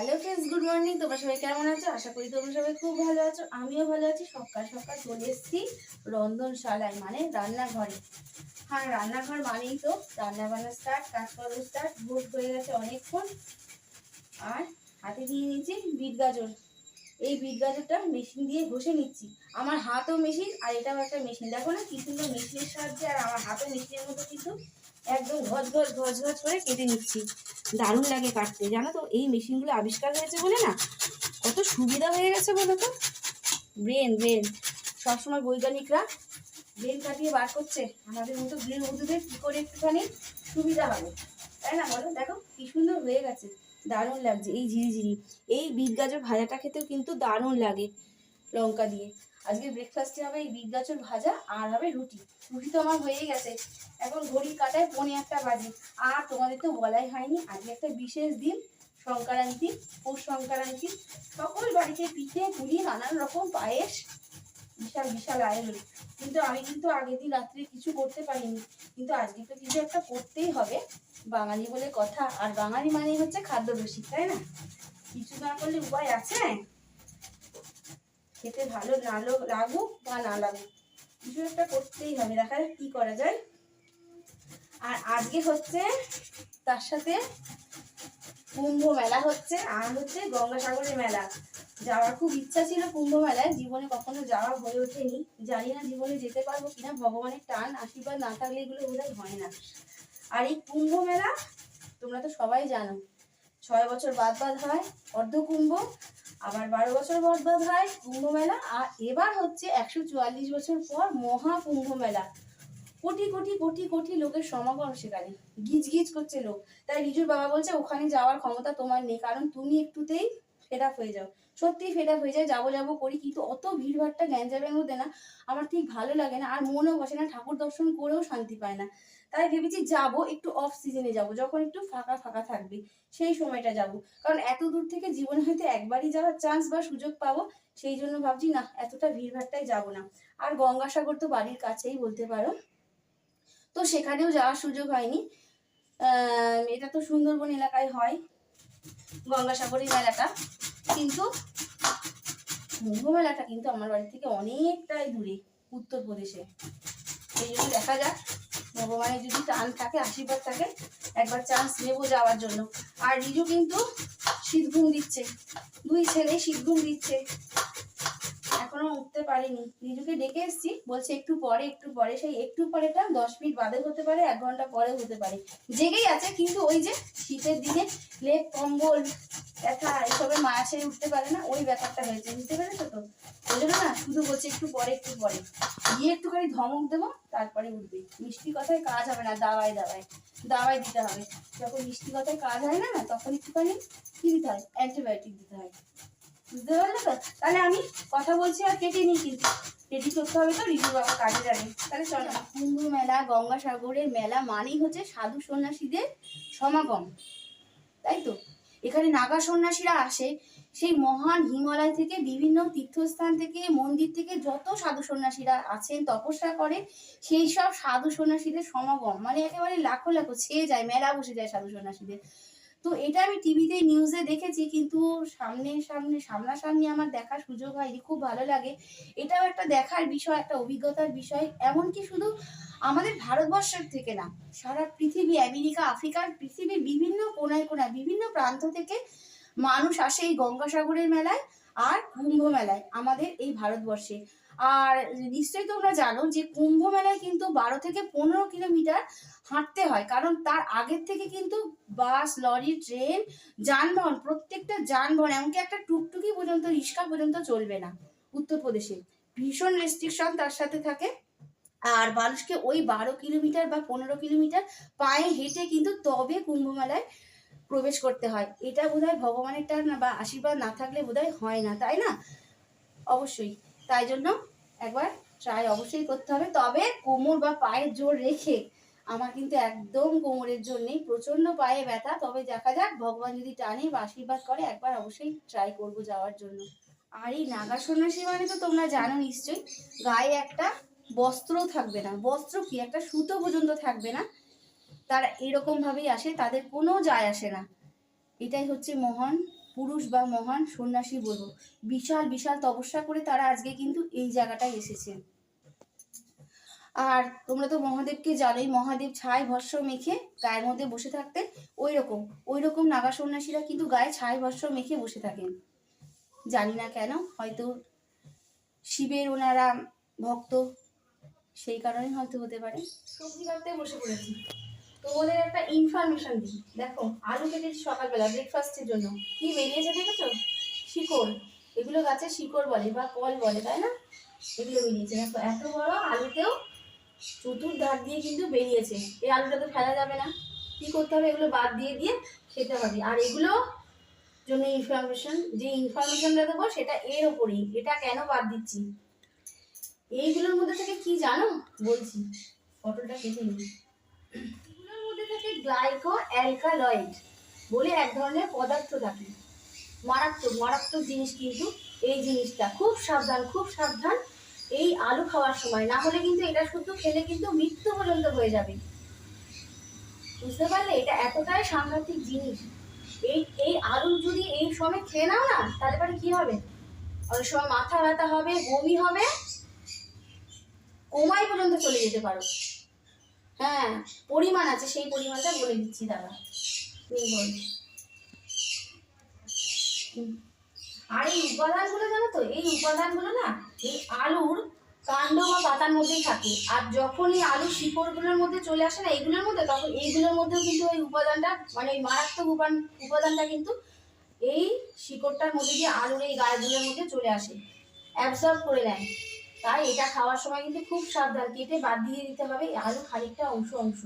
Hello friends good morning তোমরা সবাই কেমন আছো? আশা করি তোমরা সবাই খুব ভালো আছো। আমিও ভালো আছি। সকাল সকাল চলে এসেছি রন্ধনশালায় মানে রান্নাঘরে। হ্যাঁ রান্নাঘর মানেই তো রান্না বান্না স্টার্ট কাজ করা স্টার্ট ভোট হয়ে গেছে অনেকক্ষণ। আর হাতে নিয়ে নিয়েছি বিট গাজর। এই বিট গাজরটা মেশিন দিয়ে ঘষে নিচ্ছি। আমার হাতও মেশিন আর এটাও একটা মেশিন দেখো না কি সুন্দর মেশিনের সাহায্যে, আর আমার হাতও মেশিনের মতো কিন্তু একদম ঘজ ঘজ ঘজ করে কেটে নিচ্ছি। দারুণ লাগে কাটতে, জানো তো? এই মেশিনগুলো আবিষ্কার হয়েছে বলে না? কত সুবিধা হয়ে গেছে বলো তো? ব্রেন ব্রেন সবসময় বৈজ্ঞানিকরা ব্রেন কাটিয়ে বার করছে। আমাদের মতো ব্রেন গৃহবধূদের কী করে একটুখানি সুবিধা হবে? তাই না বলো? দেখো, কী সুন্দর হয়ে গেছে। দারুণ লাগছে, এই ঝিরিঝিরি। এই বিট গাজর ভাজাটা খেতেও কিন্তু দারুণ লাগে লঙ্কা দিয়ে। আজকে ব্রেকফাস্টে হবে এই বিট গাজর ভাজা আর হবে রুটি। রুটি তো আমার হয়ে গেছে। এখন ঘড়ির কাটায় পৌনে একটা বাজে আর তোমাদের তো বলাই হয়নি, আজকে একটা বিশেষ দিন, সংক্রান্তি পৌষ সংক্রান্তি সকল বাড়িতে পিঠে, পুলি, নানান রকম পায়েস, বিশাল বিশাল আয়োজন। কিন্তু আমি কিন্তু আগের দিন রাত্রে কিছু করতে পারিনি। কিন্তু আজকে তো কিছু একটা করতেই হবে। বাঙালি বলে কথা। আর বাঙালি মানেই হচ্ছে খাদ্য রসিক তাই না? কিছু না করলে উপায় আছে? খেতে ভালো না লাগুক বা না লাগুক, কিছু একটা করতেই হবে, দেখা যাক কি করা যায়। আর আজকে হচ্ছে তার সাথে কুম্ভ মেলা হচ্ছে, আর হচ্ছে গঙ্গাসাগরের মেলা। যাওয়ার খুব ইচ্ছা ছিল কুম্ভ মেলায়, জীবনে কখনো যাওয়া হয়ে ওঠেনি। জানি না জীবনে যেতে পারব কিনা, ভগবানের টান, আশীর্বাদ না থাকলে এগুলো বোধহয় হয় না। আর এই কুম্ভ মেলা, তোমরা তো সবাই জানো, ছয় বছর বাদ বাদ হয় অর্ধ কুম্ভ আবার বারো বছর বাদ হয় কুম্ভ মেলা আর এবার হচ্ছে একশো চুয়াল্লিশ বছর পর মহা কুম্ভ মেলা কোটি কোটি কোটি কোটি লোকের সমাগম সেখানে। গিজ গিজ করছে লোক। তাই রিজুর বাবা বলছে, ওখানে যাওয়ার ক্ষমতা তোমার নেই, কারণ তুমি একটুতেই ফেড আপ হয়ে যাও। সত্যি ফেড আপ হয়ে যায় যাব যাব করি, কিন্তু অত ভিড়ভাড়টা গ্যাঞ্জামের মধ্যে না, আমার ঠিক ভালো লাগে না। আর মনেও বসে না, ঠাকুর দর্শন করেও শান্তি পায় না। তাই ভেবেছি যাব, একটু অফ সিজনে যাব, যখন একটু ফাঁকা ফাঁকা থাকবে, সেই সময়টা যাব। কারণ এত দূর থেকে জীবনে হয়তো একবারই যাওয়ার চান্স বা সুযোগ পাবো, সেই জন্য ভাবছি, না, এতটা ভিড়ভাড়টাই যাব না। আর গঙ্গাসাগর তো বাড়ির কাছেই বলতে পারো। তো সেখানেও যাওয়ার সুযোগ হয়নি। এটা তো সুন্দরবন এলাকায় হয় গঙ্গাসাগরের মেলাটা। কিন্তু কুম্ভ মেলাটা কিন্তু আমার বাড়ি থেকে অনেকটাই দূরে, উত্তরপ্রদেশে। এই জন্য দেখা যাক। ভগবানের যদি টান থাকে আশীর্বাদ থাকে একবার চান্স নেব যাওয়ার জন্য। আর রিজু কিন্তু শীত ঘুম দিচ্ছে। দুই ছেলে শীত ঘুম দিচ্ছে। এখনও উঠতে পারিনি। রিজুকে ডেকে এসেছি, বলছে একটু পরে একটু পরে। সেই একটু পরেটা দশ মিনিট বাদে হতে পারে, এক ঘণ্টা পরে হতে পারে। জেগেই আছে, কিন্তু ওই যে শীতের দিনে লেপ কম্বল ব্যথা, এসবে মায়া সেরে উঠতে পারে না, ওই ব্যাপারটা হয়েছে, বুঝতে পেরেছ তো? ওই জন্য না, শুধু বলছে একটু পরে একটু পরে। গিয়ে একটুখানি ধমক দেবো, তারপরে উঠবে। মিষ্টি কথায় কাজ হবে না, দাওয়ায় দাওয়ায়। দাওয়াই দিতে হবে। যখন মিষ্টি কথায় কাজ হয় না না, তখন একটুখানি কি দিতে হয়? অ্যান্টিবায়োটিক দিতে হয়। বুঝতে পারলে তো? তাহলে আমি কথা বলছি আর কেটে নিই কিন্তু। রেডি করতে হবে তো রিজু বাবা কাজে যাবে। তাহলে চলো। কুম্ভ মেলা, গঙ্গাসাগরের মেলা মানেই হচ্ছে সাধু সন্ন্যাসীদের সমাগম। তাই তো? এখানে নাগা সন্ন্যাসীরা আসে, সেই মহান হিমালয় থেকে বিভিন্ন তীর্থস্থান থেকে, মন্দির থেকে যত সাধু সন্ন্যাসীরা আছেন, তপস্যা করে, সেই সব সাধু সন্ন্যাসীদের সমাগম। মানে একেবারে লাখো লাখো ছেয়ে যায়, মেলা বসে যায় সাধু সন্ন্যাসীদের। তো এটা আমি টিভিতে নিউজে দেখেছি, কিন্তু সামনে সামনে সামনাসামনি আমার দেখার সুযোগ হয়নি, খুব ভালো লাগে। এটাও একটা দেখার বিষয়, একটা অভিজ্ঞতার বিষয়, এমনকি শুধু আমাদের ভারতবর্ষের থেকে না, সারা পৃথিবী, আমেরিকা, আফ্রিকার পৃথিবীর বিভিন্ন কোনায় কোনায় বিভিন্ন প্রান্ত থেকে মানুষ আসে এই গঙ্গাসাগরের মেলায় আর কুম্ভ মেলায়, আমাদের এই ভারতবর্ষে। আর নিশ্চয়ই তোমরা জানো যে কুম্ভ মেলায় কিন্তু বারো থেকে পনেরো কিলোমিটার হাঁটতে হয়, কারণ তার আগের থেকে কিন্তু বাস, লরি, ট্রেন, যানবাহন, প্রত্যেকটা যানবাহন, এমনকি একটা টুকটুকি পর্যন্ত, রিক্সা পর্যন্ত চলবে না উত্তরপ্রদেশে। ভীষণ রেস্ট্রিকশন তার সাথে থাকে। আর মানুষকে ওই বারো কিলোমিটার বা পনেরো কিলোমিটার পায়ে হেঁটে কিন্তু তবে কুম্ভ মেলায় প্রবেশ করতে হয়। এটা বোধহয় ভগবানের টান বা আশীর্বাদ না থাকলে বোধহয় হয় না, তাই না? অবশ্যই। তাই জন্য একবার ট্রাই অবশ্যই করতে হবে। তবে কোমর বা পায়ের জোর রেখে আমার কিন্তু একদম কোমরের জোর নেই প্রচণ্ড পায়ে ব্যথা। তবে দেখা যাক, ভগবান যদি টানে বা আশীর্বাদ করে, একবার অবশ্যই ট্রাই করব যাওয়ার জন্য। আর এই নাগা সন্ন্যাসী মানে তো তোমরা জানো নিশ্চয়ই, গায়ে একটা বস্ত্রও থাকবে না। বস্ত্র কি? একটা সুতো পর্যন্ত থাকবে না। তারা এরকম ভাবেই আসে, তাদের কোনো যায় আসে না। এটাই হচ্ছে মহান পুরুষ বা মহান সন্ন্যাসী বলব। বিশাল বিশাল তপস্যা করে তারা আজকে কিন্তু এই জায়গাটায় এসেছে। আর তোমরা তো মহাদেবকে জানোই, মহাদেব ছাই ভস্য মেখে গায়ের মধ্যে বসে থাকতেন। ওই রকম ওই রকম নাগা সন্ন্যাসীরা কিন্তু গায়ে ছাই ভস্য মেখে বসে থাকেন। জানি না কেন, হয়তো শিবের ওনারা ভক্ত, সেই কারণেই হয়তো হতে পারে। সবজি কাটতে বসে পড়েছি। তোমাদের একটা ইনফরমেশন দিই। দেখো, আলু কেটেছি সকালবেলা ব্রেকফাস্টের জন্য। কি বেরিয়েছে দেখেছ? শিকড়। এগুলো গাছের শিকড় বলে বা কল বলে, তাই না? এগুলো বেরিয়েছে। দেখো, এত বড় আলুতেও চতুর্ধার দিয়ে কিন্তু বেরিয়েছে। এই আলুটা তো ফেলা যাবে না। কি করতে হবে? এগুলো বাদ দিয়ে দিয়ে খেতে হবে। আর এগুলো জন্য ইনফরমেশন যে ইনফরমেশনটা দেবো সেটা এর ওপরেই। এটা কেন বাদ দিচ্ছি? এইগুলোর মধ্যে থেকে কি জানো? বলছি। ফটোটা কেটে নিই। থেকে গ্লাইকো অ্যালকালয়েড বলে এক ধরনের পদার্থ থাকে। মারাত্মক মারাত্মক জিনিস কিন্তু এই জিনিসটা। খুব সাবধান খুব সাবধান এই আলু খাওয়ার সময়। না হলে কিন্তু এটা শুধু খেলে কিন্তু মৃত্যু পর্যন্ত হয়ে যাবে। বুঝতে পারলে? এটা এতটাই সাংঘাতিক জিনিস। এই এই আলু যদি এই সময় খেয়ে নাও না, তাহলে পরে কি হবে? অনেক সময় মাথা ব্যথা হবে, বমি হবে কোমাই পর্যন্ত চলে যেতে পারো। হ্যাঁ পরিমাণ আছে, সেই পরিমাণটা বলে দিচ্ছি দাদা। আর এই উপাদানগুলো জানো তো, এই উপাদানগুলো না, এই আলুর কাণ্ড বা পাতার মধ্যেই থাকে। আর যখন এই আলুর শিকড়গুলোর মধ্যে চলে আসে না এগুলোর মধ্যে, তখন এইগুলোর মধ্যেও কিন্তু ওই উপাদানটা মানে ওই মারাত্মক উপাদানটা কিন্তু এই শিকড়টার মধ্যে দিয়ে আলুর এই গাছগুলোর মধ্যে চলে আসে। অ্যাবজর্ব করে নেয়। তাই এটা খাওয়ার সময় কিন্তু খুব সাবধান, কেটে বাদ দিয়ে দিতে হবে আলু খানিকটা অংশ অংশ।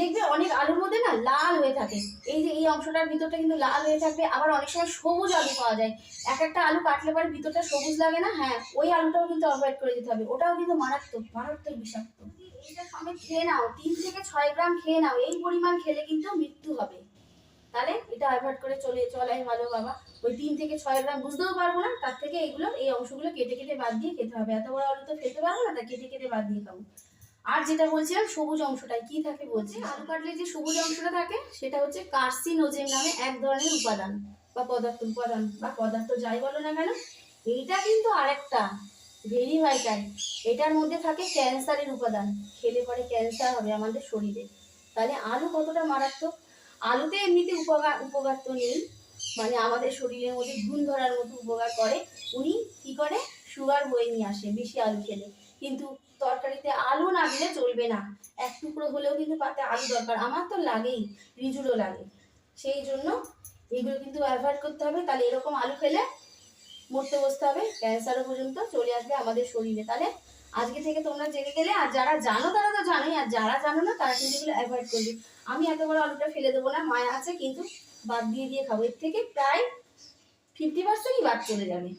দেখবে অনেক আলুর মধ্যে না লাল হয়ে থাকে। এই যে এই অংশটার ভিতরটা কিন্তু লাল হয়ে থাকবে, আবার অনেক সময় সবুজ আলু পাওয়া যায়। এক একটা আলু কাটলে পরে ভিতরটা সবুজ লাগে না? হ্যাঁ ওই আলুটাও কিন্তু অ্যাভয়েড করে দিতে হবে। ওটাও কিন্তু মারাত্মক মারাত্মক বিষাক্ত। এইটা সমেত খেয়ে নাও, তিন থেকে ছয় গ্রাম খেয়ে নাও, এই পরিমাণ খেলে কিন্তু মৃত্যু হবে। তাহলে এটা অ্যাভয়েড করে চলে চলাই ভালো বাবা। ওই তিন থেকে ছয় গ্রাম বুঝতেও পারব না, তার থেকে এইগুলো এই অংশগুলো কেটে কেটে বাদ দিয়ে খেতে হবে। এত বড় আলু তো খেতে পারব না, তা কেটে কেটে বাদ দিয়ে খাব। আর যেটা বলছিলাম, সবুজ অংশটায় কি থাকে বলছি আলু কাটলে যে সবুজ অংশটা থাকে, সেটা হচ্ছে কার্সিনোজেন নামে এক ধরনের উপাদান, বা পদার্থ, উপাদান, বা পদার্থ যাই বলো না কেন, এইটা কিন্তু আরেকটা ভেরি ভাইটাল এটার মধ্যে থাকে ক্যান্সারের উপাদান, খেলে পরে ক্যান্সার হবে আমাদের শরীরে। তাহলে আলু কতটা মারাত্মক? আলুতে এমনিতে উপকার উপকার তো নেই। মানে আমাদের শরীরের মধ্যে ঘুম ধরার মতো উপকার করে। উনি কি করে? সুগার বয়ে নিয়ে আসে বেশি আলু খেলে। কিন্তু তরকারিতে আলু না দিলে চলবে না। এক টুকরো হলেও কিন্তু পাতে আলু দরকার। আমার তো লাগেই, রিজুরও লাগে। সেই জন্য এগুলো কিন্তু অ্যাভয়েড করতে হবে। তাহলে এরকম আলু খেলে মরতে বসতে হবে। ক্যান্সারও পর্যন্ত চলে আসবে আমাদের শরীরে। তাহলে আজকে থেকে তোমরা জেনে গেলে আর যারা জানো তারা তো জানোই আর যারা জানো না তারা কিন্তু এগুলো অ্যাভয়েড করবে। আমি এত বড় আলুটা ফেলে দেবো না মায়া আছে কিন্তু বাদ দিয়ে দিয়ে খাব। এর থেকে প্রায় ফিফটি পার্সেন্টই বাদ চলে যাবে।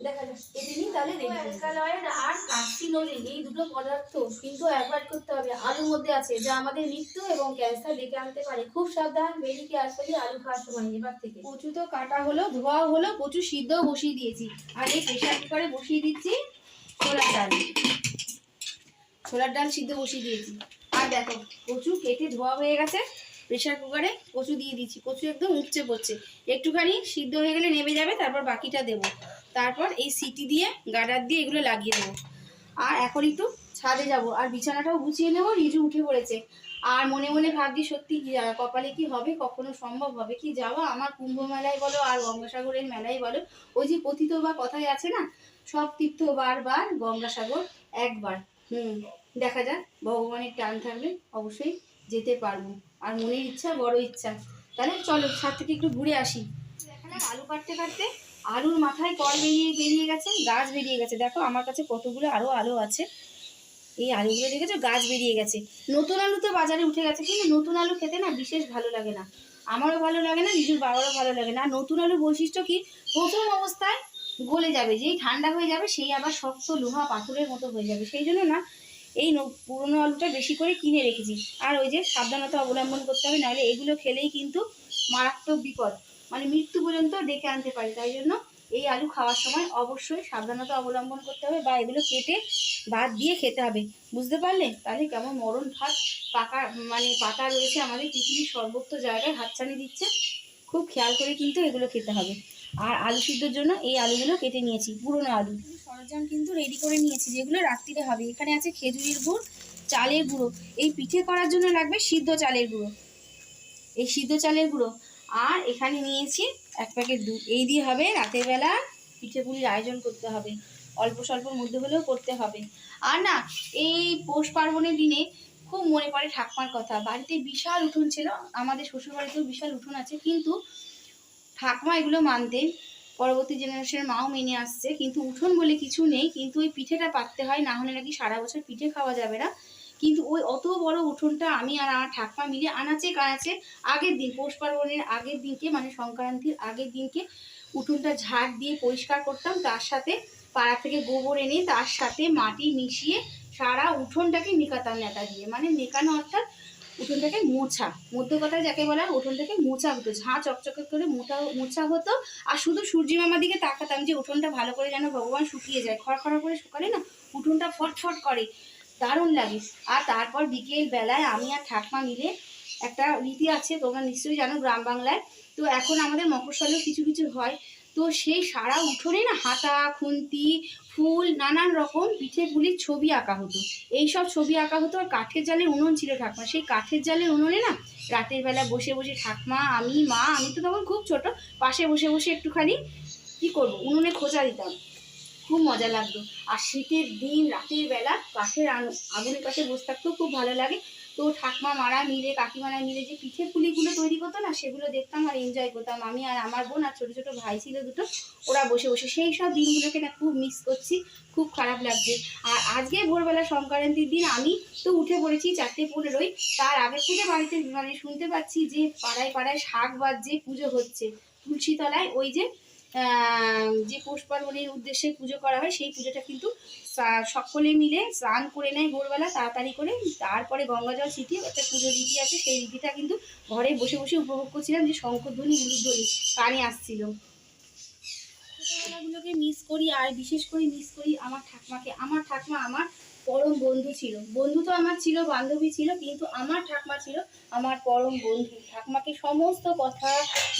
দেখা যাক এদিনই তাহলে অ্যালকালয়েড আর কার্সিনোজেন এই দুটো পদার্থ কিন্তু অ্যাভয়েড করতে হবে। আলুর মধ্যে আছে যা আমাদের মৃত্যু এবং ক্যান্সার ডেকে আনতে পারে। খুব সাবধান বেরিকে আসলে আলু খাওয়ার সময় এবার থেকে। কচু তো কাটা হলো ধোয়াও হলো কচু সিদ্ধও বসিয়ে দিয়েছি। আর এই প্রেশার কুকারে বসিয়ে দিচ্ছি। ছোলার ডাল। ছোলার ডাল সিদ্ধ বসিয়ে দিয়েছি। আর দেখো, কচু কেটে ধোয়া হয়ে গেছে প্রেশার কুকারে কচু দিয়ে দিচ্ছি কচু একদম উপচে পড়ছে। একটুখানি সিদ্ধ হয়ে গেলে নেমে যাবে, তারপর বাকিটা দেবো। তারপর এই সিটি দিয়ে গার্ডার দিয়ে এগুলো লাগিয়ে দেবো। আর এখন একটু ছাদে যাব। আর বিছানাটাও গুছিয়ে নেব রিজু উঠে পড়েছে। আর মনে মনে ভাবছি, সত্যি কপালে কি হবে, কখনো সম্ভব হবে কি? যাওয়া আমার কুম্ভ মেলায় বলো, আর গঙ্গাসাগরের মেলায় বলো, ওই যে কথিত বা কথায় আছে না সব তীর্থ বারবার গঙ্গাসাগর একবার। হুম, দেখা যাক, ভগবানের টান থাকলে অবশ্যই যেতে পারব। আর মনের ইচ্ছা, বড় ইচ্ছা। তাহলে চলো, ছাদ থেকে একটু ঘুরে আসি। আলু কাটতে কাটতে আলুর মাথায় কল বেরিয়ে বেরিয়ে গেছে, গাছ বেরিয়ে গেছে। দেখো, আমার কাছে কতগুলো আরও আলু আছে। এই আলুগুলো দেখেছ? গাছ বেরিয়ে গেছে। নতুন আলু তো বাজারে উঠে গেছে, কিন্তু নতুন আলু খেতে না বিশেষ ভালো লাগে না। আমারও ভালো লাগে না, নিজের বাবারও ভালো লাগে না। নতুন আলুর বৈশিষ্ট্য কি? প্রথম অবস্থায় গলে যাবে, যেই ঠান্ডা হয়ে যাবে সেই আবার শক্ত লোহা পাথরের মতো হয়ে যাবে। সেই জন্য না, এই পুরনো আলুটা বেশি করে কিনে রেখেছি। আর ওই যে সাবধানতা অবলম্বন করতে হবে, নাহলে এগুলো খেলেই কিন্তু মারাত্মক বিপদ। মানে মৃত্যু পর্যন্ত ডেকে আনতে পারে। তাই জন্য এই আলু খাওয়ার সময় অবশ্যই সাবধানতা অবলম্বন করতে হবে বা এগুলো কেটে বাদ দিয়ে খেতে হবে। বুঝতে পারলে? তাহলে কেমন মরণ ভাত পাকা মানে পাতা রয়েছে আমাদের পৃথিবীর সর্বত্র জায়গায়, হাতছানি দিচ্ছে। খুব খেয়াল করে কিন্তু এগুলো খেতে হবে। আর আলু সিদ্ধর জন্য এই আলুগুলো কেটে নিয়েছি, পুরনো আলু। সরঞ্জাম কিন্তু রেডি করে নিয়েছি, যেগুলো রাত্রিরে হবে। এখানে আছে খেজুরির গুড়, চালের গুঁড়ো। এই পিঠে করার জন্য লাগবে সিদ্ধ চালের গুঁড়ো। এই সিদ্ধ চালের গুঁড়ো। আর এখানে নিয়েছি এক প্যাকেট দুধ। এই দিয়ে হবে রাতের বেলা পিঠে পুলির আয়োজন করতে হবে। অল্প স্বল্পর মধ্যে হলেও করতে হবে। আর না, এই পৌষ পার্বণের দিনে খুব মনে পড়ে ঠাকমার কথা। বাড়িতে বিশাল উঠোন ছিল। আমাদের শ্বশুর বাড়িতেও বিশাল উঠোন আছে। কিন্তু ঠাকমা এগুলো মানতেন। পরবর্তী জেনারেশনের মাও মেনে আসছে। কিন্তু উঠোন বলে কিছু নেই। কিন্তু ওই পিঠেটা পাততে হয়, না হলে নাকি সারা বছর পিঠে খাওয়া যাবে না। কিন্তু ওই অত বড় উঠোনটা আমি আর আমার ঠাকমা মিলে আনাচে কানাচে আগের দিন, পৌষ পার্বণের আগের দিনকে মানে সংক্রান্তির আগের দিনকে উঠোনটা ঝাড় দিয়ে পরিষ্কার করতাম। তার সাথে পাড়া থেকে গোবর এনে তার সাথে মাটি মিশিয়ে সারা উঠোনটাকে নেকাতাম নেতা দিয়ে। মানে নেকানো অর্থাৎ উঠোনটাকে মোছা। মধ্য কথায় যাকে বলা হয় উঠোনটাকে মোছা হতো। ঝাঁ চকচকে করে মোটা মোছা হতো। আর শুধু সূর্যি মামার দিকে তাকাতাম যে উঠোনটা ভালো করে যেন ভগবান শুকিয়ে যায়। খড়খড়া করে শুকালে না উঠোনটা ফটফট করে। দারুণ লাগে। আর তারপর বিকেল বেলায় আমি আর ঠাকমা মিলে একটা রীতি আছে, তোমরা নিশ্চয়ই জানো গ্রাম বাংলায়। তো এখন আমাদের মফস্বলেও কিছু কিছু হয়। তো সেই সারা উঠোনে না হাতা, খুন্তি ফুল, নানান রকম পিঠে পুলির ছবি আঁকা হতো। এই সব ছবি আঁকা হতো আর কাঠের জালের উনুন ছিল ঠাকমা সেই কাঠের জালের উনুনে না রাতের বেলা বসে বসে ঠাকমা, আমি, মা, আমি তো তখন খুব ছোট, পাশে বসে বসে একটুখানি কি করব, উনুনে খোঁজা দিতাম। খুব মজা লাগতো। আর শীতের দিন, রাতের বেলা কাঠের আগুনের কাছে বসে থাকতেও খুব ভালো লাগে। তো ঠাকমা মারা মিলে, কাকিমারা মিলে যে পিঠে পুলিগুলো তৈরি করতো না, সেগুলো দেখতাম আর এনজয় করতাম। আমি আর আমার বোন আর ছোটো ছোটো ভাই ছিল দুটো, ওরা বসে বসে। সেই সব দিনগুলোকে না খুব মিস করছি, খুব খারাপ লাগছে। আর আজকে ভোরবেলা সংক্রান্তির দিন, আমি তো উঠে পড়েছি চারটে পনেরোই তার আগের থেকে বাড়িতে মানে শুনতে পাচ্ছি যে পাড়ায় পাড়ায় শাক বাজছে, পুজো হচ্ছে। তুলসীতলায় ওই যে যে পৌষ পার্বণের উদ্দেশ্যে পুজো করা হয়, সেই পুজোটা কিন্তু সকলে মিলে স্নান করে নেয় ভোরবেলা, তাড়াতাড়ি করে। তারপরে গঙ্গা জল ছিটিয়ে একটা পুজো রীতি আছে সেই রীতিটা কিন্তু ঘরে বসে বসে উপভোগ করছিলাম যে শঙ্করধ্বনি উলুধ্বনি কানে আসছিল। ছোটবেলাগুলোকে মিস করি আর বিশেষ করে মিস করি আমার ঠাকমাকে। আমার ঠাকমা আমার পরম বন্ধু ছিল। বন্ধু তো আমার ছিল, বান্ধবী ছিল, কিন্তু আমার ঠাকমা ছিল আমার পরম বন্ধু। ঠাকমাকে সমস্ত কথা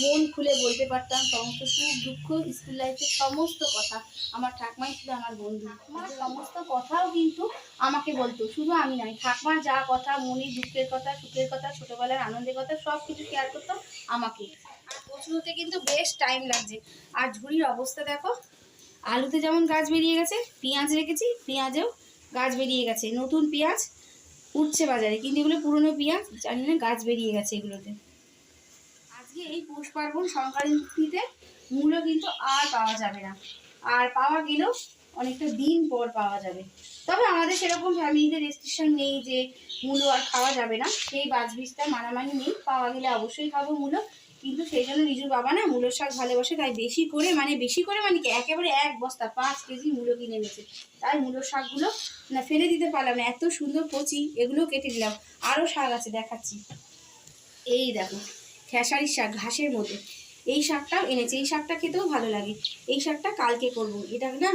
মন খুলে বলতে পারতাম, সমস্ত সুখ দুঃখ স্কুল লাইফের সমস্ত কথা আমার ঠাকমাই ছিল আমার বন্ধু। আমার সমস্ত কথাও কিন্তু আমাকে বলতো, শুধু আমি নয় ঠাকমার যা কথা মনের দুঃখের কথা, সুখের কথা, ছোটবেলার আনন্দের কথা সব কিছু শেয়ার করতাম আমাকে। আর কিন্তু বেশ টাইম লাগছে। আর ঝুড়ির অবস্থা দেখো, আলুতে যেমন গাছ বেরিয়ে গেছে, পেঁয়াজ রেখেছি, পেঁয়াজেও গাছ বেরিয়ে গেছে। নতুন পেঁয়াজ উঠছে বাজারে, কিন্তু এগুলো পুরনো পেঁয়াজ, জানি না গাছ বেরিয়ে গেছে এগুলোতে। আজকে এই পৌষ পার্বণ সংক্রান্তিতে মূলো কিন্তু আর পাওয়া যাবে না। আর পাওয়া গেলেও অনেকটা দিন পর পাওয়া যাবে। তবে আমাদের সেরকম ফ্যামিলিতে রেস্ট্রিকশন নেই যে মূলো আর খাওয়া যাবে না। সেই বাজবিজটা, মানামানি নেই। পাওয়া গেলে অবশ্যই খাব মূলো কিন্তু সেই জন্য নিজুর বাবা না মূলোর শাক ভালোবাসে, তাই বেশি করে মানে বেশি করে মানে কি একেবারে এক বস্তা পাঁচ কেজি মূলো কিনে এনেছে। তাই মূলোর শাকগুলো না ফেলে দিতে পারলাম না, এত সুন্দর কচি, এগুলো কেটে দিলাম। আরও শাক আছে দেখাচ্ছি। এই দেখো, খেসারির শাক, ঘাসের মতো। এই শাকটাও এনেছে, এই শাকটা খেতেও ভালো লাগে। এই শাকটা কালকে করব। এটা না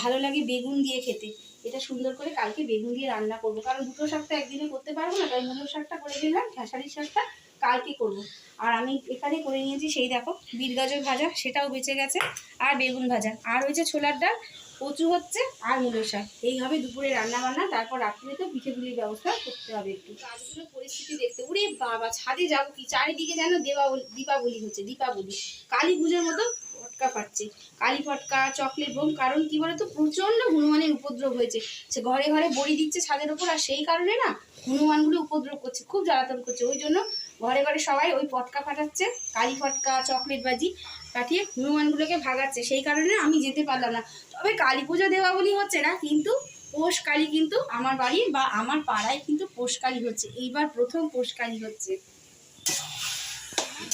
ভালো লাগে বেগুন দিয়ে খেতে। এটা সুন্দর করে কালকে বেগুন দিয়ে রান্না করব। কারণ দুটো শাক তো একদিনে করতে পারব না, তাই মূলো শাকটা করে দিলাম, খেসারির শাকটা কালকে করব। আর আমি এখানে করে নিয়েছি, সেই দেখো, বিট গাজর ভাজা, সেটাও বেঁচে গেছে, আর বেগুন ভাজা। আর হয়েছে ছোলার ডাল, কচু হচ্ছে আর মূলো শাক। এইভাবে দুপুরে রান্না বান্না, তারপর রাত্রে তো পিঠে পুলির ব্যবস্থা করতে হবে একটু। কাজগুলো পরিস্থিতি দেখতে, উরে বাবা, ছাদে যাব কি? চারিদিকে যেন দেওয়াবলি, দীপাবলি হচ্ছে, দীপাবলি। কালী পুজোর মতো ফটকা ফাটছে। কালী ফটকা, চকলেট বোম, কারণ কি বলতো? প্রচণ্ড হনুমানের উপদ্রব হয়েছে। সে ঘরে ঘরে বড়ি দিচ্ছে ছাদের ওপর, আর সেই কারণে না, হনুমানগুলো উপদ্রব করছে, খুব জ্বালাতন করছে। ওই জন্য ঘরে ঘরে সবাই ওই পটকা ফাটাচ্ছে কালি ফটকা চকলেট বাজি কাটিয়ে হনুমানগুলোকে ভাগাচ্ছে। সেই কারণে আমি যেতে পারলাম না। তবে কালী পুজো দেওয়া বলি হচ্ছে না, কিন্তু পোষ কালী কিন্তু আমার বাড়ি বা আমার পাড়ায় কিন্তু পোষ কালী হচ্ছে। এইবার প্রথম পোষ কালী হচ্ছে।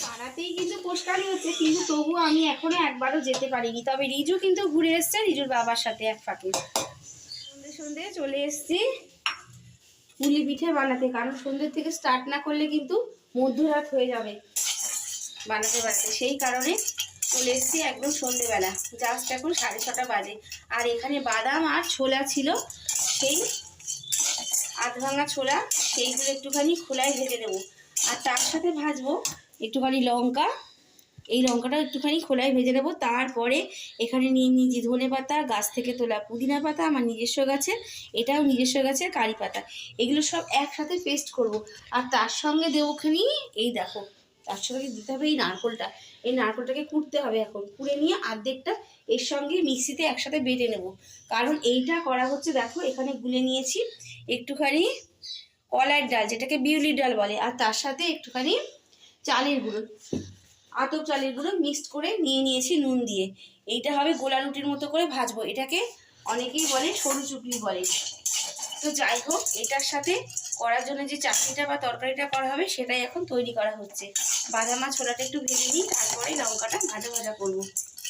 পাড়াতেই কিন্তু পোষ কালী হচ্ছে, কিন্তু তবুও আমি এখনও একবারও যেতে পারিনি। তবে রিজু কিন্তু ঘুরে এসছে, রিজুর বাবার সাথে এক ফাঁকে। সন্ধে সন্ধে চলে এসছি। পুলি পিঠে বানাতে, কারণ সন্ধ্যের থেকে স্টার্ট না করলে কিন্তু মধ্যরাত হয়ে যাবে বানাতে বানাতে। সেই কারণে চলে এসেছি একদম সন্ধেবেলা জাস্ট এখন সাড়ে ছটা বাজে। আর এখানে বাদাম আর ছোলা ছিল, সেই আধ ভাঙা ছোলা, সেইগুলো একটুখানি খোলায় ভেজে দেবো আর তার সাথে ভাজবো একটুখানি লঙ্কা এই লঙ্কাটা একটুখানি খোলায় ভেজে নেব। তারপরে এখানে নিয়ে নিয়েছি ধনে পাতা, গাছ থেকে তোলা পুদিনা পাতা, আমার নিজস্ব গাছের, এটাও নিজস্ব গাছের কারি পাতা। এগুলো সব একসাথে পেস্ট করব। আর তার সঙ্গে দেবো খানি, এই দেখো, তার সঙ্গে দিতে হবে এই নারকোলটা। এই নারকোলটাকে কুটতে হবে এখন, কুড়ে নিয়ে অর্ধেকটা এর সঙ্গে মিক্সিতে একসাথে বেটে নেব। কারণ এইটা করা হচ্ছে, দেখো, এখানে গুলে নিয়েছি একটুখানি কলার ডাল, যেটাকে বিউলির ডাল বলে, আর তার সাথে একটুখানি চালের গুঁড়ো। আতপ চালের গুঁড়ো মিক্সড করে নিয়ে নিয়েছি নুন দিয়ে। এইটা হবে গোলা রুটির মতো করে ভাজবো। এটাকে অনেকেই বলে সরু চুকলি বলে। তো যাই হোক, এটার সাথে করার জন্য যে চাটনিটা বা তরকারিটা করা হবে, সেটাই এখন তৈরি করা হচ্ছে। বাদাম আর ছোলাটা একটু ভেজে নিই তারপরে লঙ্কাটা ভাজা ভাজা করব।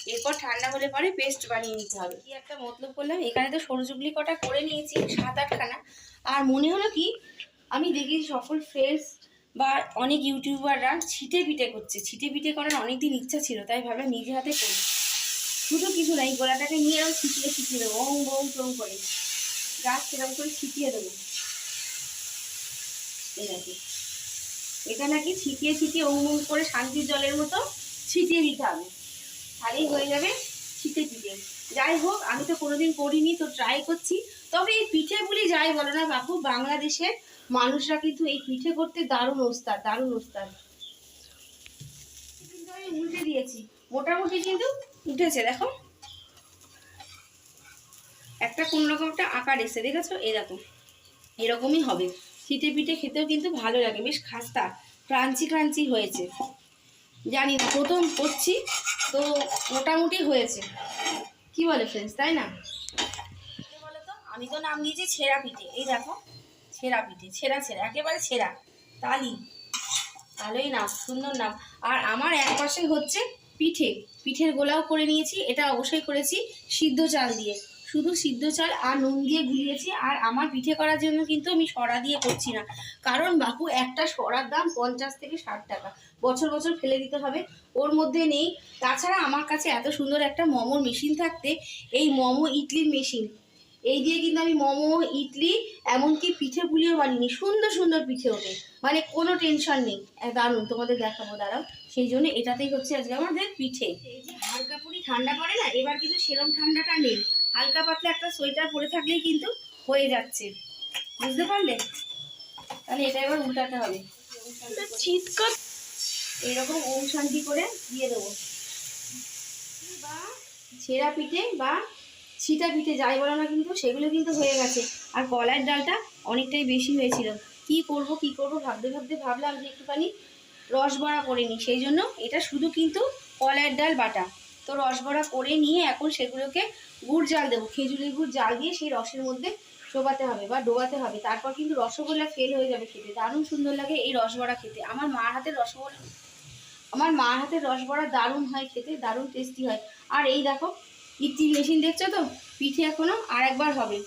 এরপর ঠান্ডা হলে পরে পেস্ট বানিয়ে নিতে হবে। কি একটা মতলব করলাম? এখানে তো সরু চুগলি কটা করে নিয়েছি, সাত আটখানা। আর মনে হলো কি, আমি দেখি সকল ফ্রেন্ডস বা অনেক ইউটিউবাররা ছিটে পিটে করছে। ছিটে পিটে করার অনেক দিন ইচ্ছা ছিল, তাই ভাবলাম নিজে হাতে করি। শুধু কিছু নাই, গোলাটাকে নিয়ে আমি ছিটিয়ে ছিটিয়ে দেবো ওং বং টং করে। গাছ সেরকম করে ছিটিয়ে দেবো। এই নাকি এটা নাকি ছিটিয়ে ছিটিয়ে ওং ওং করে শান্তির জলের মতো ছিটিয়ে দিতে হবে। তাহলেই হয়ে যাবে ছিটে পিঠে যাই হোক, আমি তো কোনোদিন করিনি, তো ট্রাই করছি। তবে এই পিঠে বলি যাই বলো না বাপু, বাংলাদেশের মানুষরা কিন্তু এই পিঠে করতে দারুণ ওস্তাদ দারুণ ওস্তাদ। আমি উল্টে দিয়েছি। মোটামুটি কিন্তু উঠেছে, দেখো। একটা কোন রকম একটা আকার এসে দেখেছ? এরকম এরকমই হবে। শীতে পিঠে খেতেও কিন্তু ভালো লাগে। বেশ খাস্তা, ক্রাঞ্চি ক্রাঞ্চি হয়েছে। জানি না, প্রথম করছি, তো মোটামুটি হয়েছে। কি বলে ফ্রেন্ডস তাই না? বলো তো আমি তো নাম দিয়েছি ছেঁড়া পিঠে। এই দেখো। ছেঁড়া পিঠে, ছেঁড়া ছেঁড়া, একেবারে ছেঁড়া, তালি। ভালোই নাম, সুন্দর নাম। আর আমার এক পাশে হচ্ছে পিঠে। পিঠের গোলাও করে নিয়েছি, এটা অবশ্যই করেছি সিদ্ধ চাল দিয়ে। শুধু সিদ্ধ চাল আর নুন দিয়ে গুলিয়েছি, আর আমার পিঠে করার জন্য কিন্তু আমি সরা দিয়ে করছি না। কারণ বাপু, একটা সরার দাম পঞ্চাশ থেকে ষাট টাকা। বছর বছর ফেলে দিতে হবে। ওর মধ্যে নেই। তাছাড়া আমার কাছে এত সুন্দর একটা মোমোর মেশিন থাকতে, এই মোমো ইডলির মেশিন এই দিয়ে কিন্তু আমি মোমো ইডলি এমনকি পিঠে পুলিও বানিনি। সুন্দর সুন্দর পিঠে ওঠে মানে কোনো টেনশন নেই। দারুণ। তোমাদের দেখাবো দাঁড়াও। সেই জন্য এটাতেই হচ্ছে আজকে আমাদের পিঠে। হালকা পুরি ঠান্ডা পড়ে না এবার কিন্তু সেরম ঠান্ডাটা নেই। হালকা পাতলা একটা সোয়েটার পরে থাকলেই কিন্তু হয়ে যাচ্ছে। বুঝতে পারলে? তাহলে এটা এবার উল্টাতে হবে। এইরকম ওম শান্তি করে দিয়ে দেবো। বা ছেঁড়া পিঠে বা ছিটা পিঠে যাই বলো না কিন্তু, সেগুলো কিন্তু হয়ে গেছে। আর কলার ডালটা অনেকটাই বেশি হয়েছিল। কি করব কি করব, ভাবতে ভাবতে ভাবলাম যে একটুখানি রস বড়া করে নিই। সেই জন্য এটা শুধু কিন্তু কলার ডাল বাটা। তো রস বড়া করে নিয়ে এখন সেগুলোকে গুড় জাল দেবো। খেজুরের গুড় জাল দিয়ে সেই রসের মধ্যে চোবাতে হবে বা ডোবাতে হবে। তারপর কিন্তু রসগোল্লা ফেল হয়ে যাবে খেতে। দারুণ সুন্দর লাগে এই রসবড়া খেতে। আমার মার হাতের রসগোল্লা আমার মার হাতের রসবড়া দারুণ হয় খেতে, দারুণ টেস্টি হয়। আর এই দেখো ইডলি মেশিন দেখছ তো? পিঠে এখনও আর একবার হবে।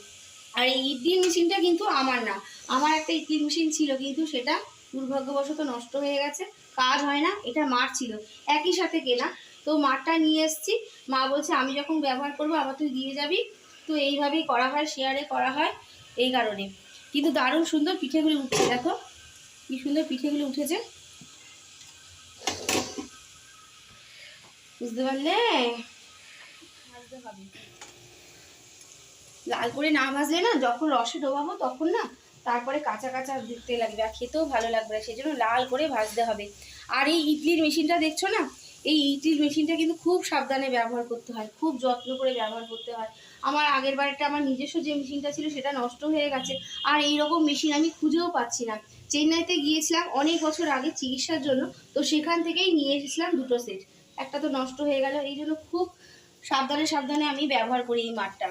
আর এই ইডলি মেশিনটা কিন্তু আমার না। আমার একটা ইডলি মেশিন ছিল কিন্তু সেটা দুর্ভাগ্যবশত নষ্ট হয়ে গেছে। কাজ হয় না, এটা মার ছিল। একই সাথে কেনা। তো মারটা নিয়ে এসেছি। মা বলছে, আমি যখন ব্যবহার করব, আবার তুই দিয়ে যাবি। তো এইভাবেই করা হয় শেয়ারে করা হয় এই কারণে। কিন্তু দারুণ সুন্দর পিঠেগুলো উঠছে, দেখো। কি সুন্দর পিঠেগুলো উঠেছে। বুঝতে পারলে? ভাজতে হবে লাল করে না ভাজলে না যখন রসে ডোবাবো তখন না তারপরে কাঁচা কাঁচা দেখতে লাগবে আর খেতেও ভালো লাগবে সেই জন্য লাল করে ভাজতে হবে। আর এই ইডলির মেশিনটা দেখছ না? এই ইডলির মেশিনটা কিন্তু খুব সাবধানে ব্যবহার করতে হয়, খুব যত্ন করে ব্যবহার করতে হয়। আমার আগের বারেরটা আমার নিজস্ব যে মেশিনটা ছিল সেটা নষ্ট হয়ে গেছে, আর এই রকম মেশিন আমি খুঁজেও পাচ্ছি না। চেন্নাইতে গিয়েছিলাম অনেক বছর আগে চিকিৎসার জন্য, তো সেখান থেকেই নিয়ে এসেছিলাম দুটো সেট। একটা তো নষ্ট হয়ে গেল, এই জন্য খুব সাবধানে সাবধানে আমি ব্যবহার করি এই মাঠটা।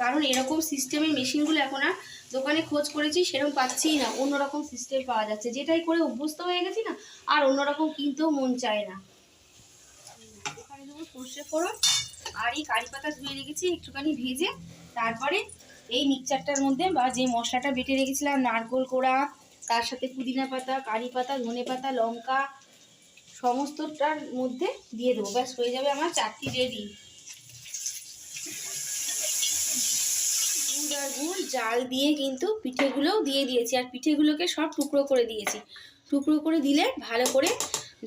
কারণ এরকম সিস্টেমের মেশিনগুলো এখন আর দোকানে খোঁজ করেছি সেরকম পাচ্ছিই না। অন্যরকম সিস্টেম পাওয়া যাচ্ছে। যেটাই করে অভ্যস্ত হয়ে গেছি না, আর অন্যরকম কিনতেও মন চায় না। এখানে দেবো সর্ষে ফোড়ন আর এই কারি পাতা ধুয়ে রেখেছি, একটুখানি ভেজে, তারপরে এই মিক্সচারটার মধ্যে বা যে মশলাটা বেটে রেখেছিলাম, নারকোল কোড়া, তার সাথে পুদিনা পাতা, কারি পাতা, ধনে পাতা, লঙ্কা সমস্তটার মধ্যে দিয়ে দেবো। ব্যাস, হয়ে যাবে আমার চারটি রেডি। গুড় জাল দিয়ে কিন্তু পিঠেগুলোও দিয়ে দিয়েছি। আর পিঠেগুলোকে সব টুকরো করে দিয়েছি। টুকরো করে দিলে ভালো করে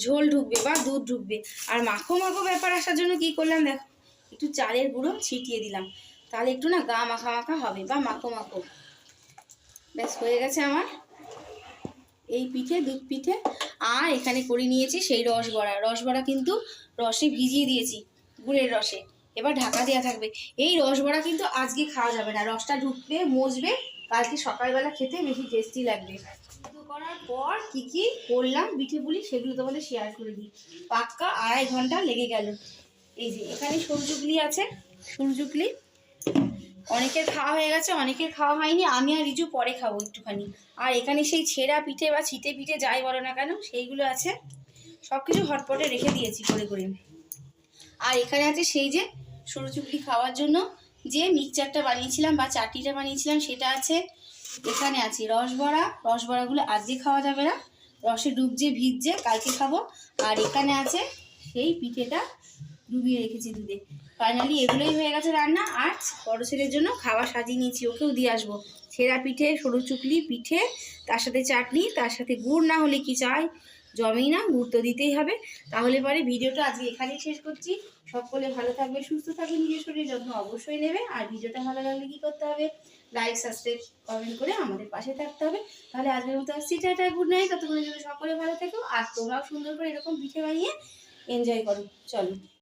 ঝোল ঢুকবে বা দুধ ঢুকবে। আর মাখো মাখো ব্যাপার আসার জন্য কি করলাম দেখো, একটু চালের গুঁড়ো ছিটিয়ে দিলাম। তাহলে একটু না গা মাখা মাখা হবে বা মাখো মাখো। ব্যাস, হয়ে গেছে আমার এই পিঠে, দুধ পিঠে। আর এখানে করে নিয়েছি সেই রস বড়া। রস বড়া কিন্তু রসে ভিজিয়ে দিয়েছি, গুড়ের রসে। এবার ঢাকা দেওয়া থাকবে। এই রস বড়া কিন্তু আজকে খাওয়া যাবে না। রসটা ঢুকবে, মজবে। কালকে সকালবেলা খেতে বেশি টেস্টি লাগবে। করার পর কি কি করলাম, পিঠে পুলি সেগুলো তোমাদের শেয়ার করে দিই। পাক্কা আড়াই ঘণ্টা লেগে গেল। এই যে, এখানে সরজুকলি আছে। সরজুকলি। অনেকের খাওয়া হয়ে গেছে, অনেকের খাওয়া হয়নি, আমি আর রিজু পরে খাব একটুখানি। আর এখানে সেই ছেঁড়া পিঠে বা ছিটে পিঠে যাই বলো না কেন, সেইগুলো আছে। সব কিছু হটপটে রেখে দিয়েছি করে করে। আর এখানে আছে সেই যে সরু চুপড়ি খাওয়ার জন্য যে মিক্সচারটা বানিয়েছিলাম বা চাটনিটা বানিয়েছিলাম, সেটা আছে। এখানে আছে রসবড়া, রসবড়াগুলো আজকে খাওয়া যাবে না। রসে ডুবছে, ভিজছে, কালকে খাব। আর এখানে আছে সেই পিঠেটা ডুবিয়ে রেখেছি দুধে। ফাইনালি এগুলোই হয়ে গেছে রান্না। আর বড় ছেলের জন্য খাবার সাজিয়ে নিয়েছি, ওকেও দিয়ে আসব। ছেঁড়া পিঠে, সরু চুকলি পিঠে, তার সাথে চাটনি, তার সাথে গুড়, না হলে কি চাই? জমেই না, গুড় তো দিতেই হবে। তাহলে পরে ভিডিওটা আজকে এখানেই শেষ করছি। সকলে ভালো থাকবে, সুস্থ থাকবে, নিজের শরীরের যত্ন অবশ্যই নেবে। আর ভিডিওটা ভালো লাগলে কী করতে হবে? লাইক সাবস্ক্রাইব কমেন্ট করে আমাদের পাশে থাকতে হবে। তাহলে আজকের মতো আসছি, টাটা গুড নাইট ততক্ষণের জন্য সকলে ভালো থেকো। আর তোমরাও সুন্দর করে এরকম পিঠে বানিয়ে এনজয় করো। চলো।